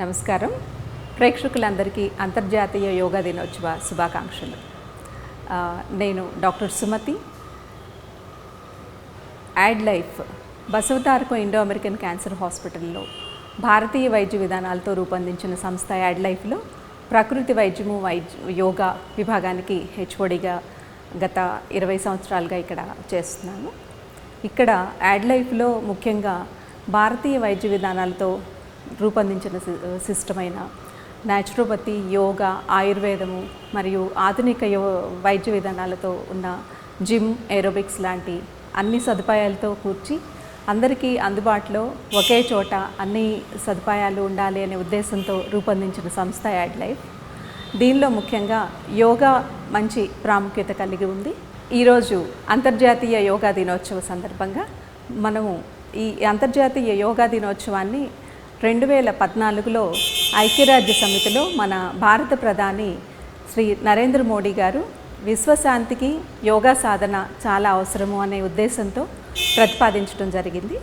నమస్కారం. ప్రేక్షకులందరికీ అంతర్జాతీయ యోగా దినోత్సవ శుభాకాంక్షలు. నేను డాక్టర్ సుమతి. యాడ్ లైఫ్ బసవతారకం ఇండో అమెరికన్ క్యాన్సర్ హాస్పిటల్లో భారతీయ వైద్య విధానాలతో రూపొందించిన సంస్థ యాడ్ లైఫ్లో ప్రకృతి వైద్యము వైద్య యోగా విభాగానికి హెచ్ఓడిగా గత ఇరవై సంవత్సరాలుగా ఇక్కడ చేస్తున్నాను. ఇక్కడ యాడ్ లైఫ్లో ముఖ్యంగా భారతీయ వైద్య విధానాలతో రూపొందించిన సి- సిస్టమ్ అయిన న్యాచురోపతి యోగా ఆయుర్వేదము మరియు ఆధునిక యో వైద్య విధానాలతో ఉన్న జిమ్ ఏరోబిక్స్ లాంటి అన్ని సదుపాయాలతో కూర్చి అందరికీ అందుబాటులో ఒకే చోట అన్ని సదుపాయాలు ఉండాలి అనే ఉద్దేశంతో రూపొందించిన సంస్థ యాడ్ లైఫ్ దీనిలో ముఖ్యంగా యోగా మంచి ప్రాముఖ్యత కలిగి ఉంది. ఈరోజు అంతర్జాతీయ యోగా దినోత్సవ సందర్భంగా మనము ఈ అంతర్జాతీయ యోగా దినోత్సవాన్ని రెండు వేల పద్నాలుగులో ఐక్యరాజ్య సమితిలో మన భారత ప్రధాని శ్రీ నరేంద్ర మోడీ గారు విశ్వశాంతికి యోగా సాధన చాలా అవసరము అనే ఉద్దేశంతో ప్రతిపాదించడం జరిగింది.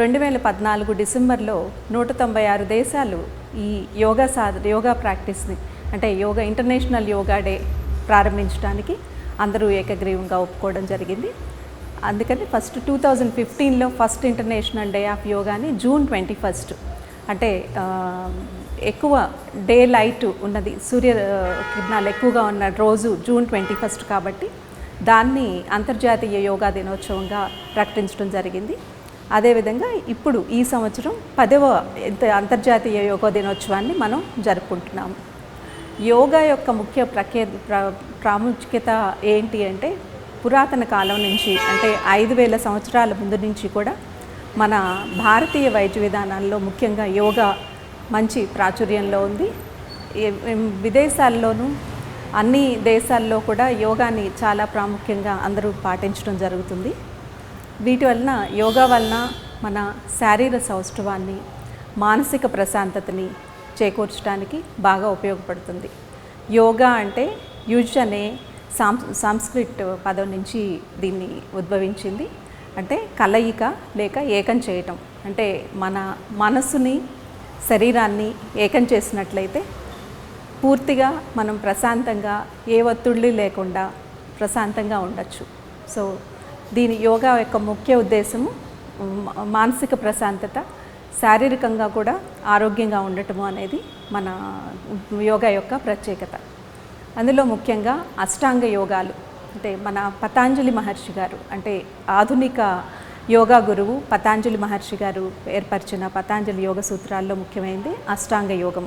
రెండు వేల పద్నాలుగు డిసెంబర్లో నూట తొంభై ఆరు దేశాలు ఈ యోగా సాధ యోగా ప్రాక్టీస్ని అంటే యోగా ఇంటర్నేషనల్ యోగా డే ప్రారంభించడానికి అందరూ ఏకగ్రీవంగా ఒప్పుకోవడం జరిగింది. అందుకని ఫస్ట్ టూ థౌజండ్ ఫిఫ్టీన్లో ఫస్ట్ ఇంటర్నేషనల్ డే ఆఫ్ యోగాని జూన్ ట్వంటీ ఫస్ట్ అంటే ఎక్కువ డే లైట్ ఉన్నది సూర్య కిరణాలు ఎక్కువగా ఉన్న రోజు జూన్ ట్వంటీ ఫస్ట్ కాబట్టి దాన్ని అంతర్జాతీయ యోగా దినోత్సవంగా ప్రకటించడం జరిగింది. అదేవిధంగా ఇప్పుడు ఈ సంవత్సరం పదవ ఇంత- అంతర్జాతీయ యోగా దినోత్సవాన్ని మనం జరుపుకుంటున్నాము. యోగా యొక్క ముఖ్య ప్రఖ్యా ప్ర- ప్రాముఖ్యత ఏంటి అంటే పురాతన కాలం నుంచి అంటే ఐదు వేల సంవత్సరాల ముందు నుంచి కూడా మన భారతీయ వైద్య విధానాల్లో ముఖ్యంగా యోగా మంచి ప్రాచుర్యంలో ఉంది. విదేశాల్లోనూ అన్ని దేశాల్లో కూడా యోగాని చాలా ప్రాముఖ్యంగా అందరూ పాటించడం జరుగుతుంది. వీటి వలన యోగా వలన మన శారీర సౌష్ఠవాన్ని మానసిక ప్రశాంతతని చేకూర్చడానికి బాగా ఉపయోగపడుతుంది. యోగా అంటే యూజ్ అనే సాం సాంస్క్రిట్ పదం నుంచి దీన్ని ఉద్భవించింది. అంటే కలయిక లేక ఏకం చేయటం. అంటే మన మనసుని శరీరాన్ని ఏకం చేసినట్లయితే పూర్తిగా మనం ప్రశాంతంగా ఏ ఒత్తిళ్ళు లేకుండా ప్రశాంతంగా ఉండొచ్చు. సో దీని యోగా యొక్క ముఖ్య ఉద్దేశము మానసిక ప్రశాంతత శారీరకంగా కూడా ఆరోగ్యంగా ఉండటము అనేది మన యోగా యొక్క ప్రత్యేకత. అందులో ముఖ్యంగా అష్టాంగ యోగాలు. అంటే మన పతాంజలి మహర్షి గారు అంటే ఆధునిక యోగా గురువు పతాంజలి మహర్షి గారు ఏర్పరిచిన పతాంజలి యోగ సూత్రాల్లో ముఖ్యమైనది అష్టాంగ యోగం.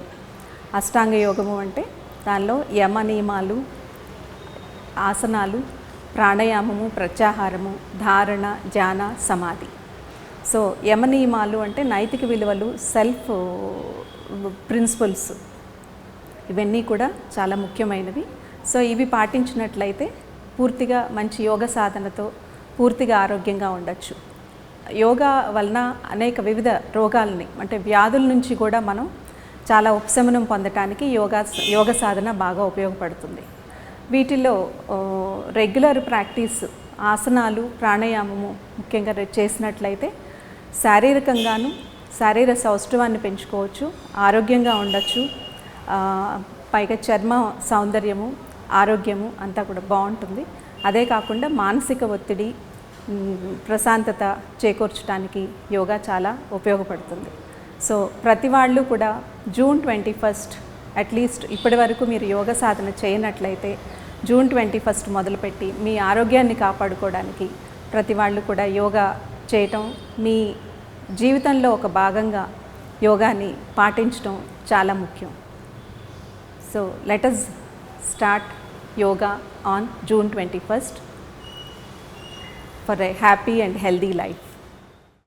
అష్టాంగ యోగము అంటే దానిలో యమ నియమాలు ఆసనాలు ప్రాణాయామము ప్రత్యాహారము ధారణ ధ్యాన సమాధి. సో యమ నియమాలు అంటే నైతిక విలువలు సెల్ఫ్ ప్రిన్సిపల్స్. ఇవన్నీ కూడా చాలా ముఖ్యమైనవి. సో ఇవి పాటించినట్లయితే పూర్తిగా మంచి యోగ సాధనతో పూర్తిగా ఆరోగ్యంగా ఉండొచ్చు. యోగా వలన అనేక వివిధ రోగాలని అంటే వ్యాధుల నుంచి కూడా మనం చాలా ఉపశమనం పొందటానికి యోగా యోగ సాధన బాగా ఉపయోగపడుతుంది. వీటిలో రెగ్యులర్ ప్రాక్టీస్ ఆసనాలు ప్రాణాయామము ముఖ్యంగా చేసినట్లయితే శారీరకంగాను శారీర సౌష్ఠవాన్ని పెంచుకోవచ్చు ఆరోగ్యంగా ఉండొచ్చు పైగా చర్మ సౌందర్యము ఆరోగ్యము అంతా కూడా బాగుంటుంది. అదే కాకుండా మానసిక ఒత్తిడి ప్రశాంతత చేకూర్చడానికి యోగా చాలా ఉపయోగపడుతుంది. సో ప్రతి వాళ్ళు కూడా జూన్ ట్వంటీ ఫస్ట్ అట్లీస్ట్ ఇప్పటి వరకు మీరు యోగ సాధన చేయనట్లయితే జూన్ ట్వంటీ ఫస్ట్ మొదలుపెట్టి మీ ఆరోగ్యాన్ని కాపాడుకోవడానికి ప్రతి వాళ్ళు కూడా యోగా చేయటం మీ జీవితంలో ఒక భాగంగా యోగాని పాటించడం చాలా ముఖ్యం. So let start yoga on June 21st for a happy and healthy life.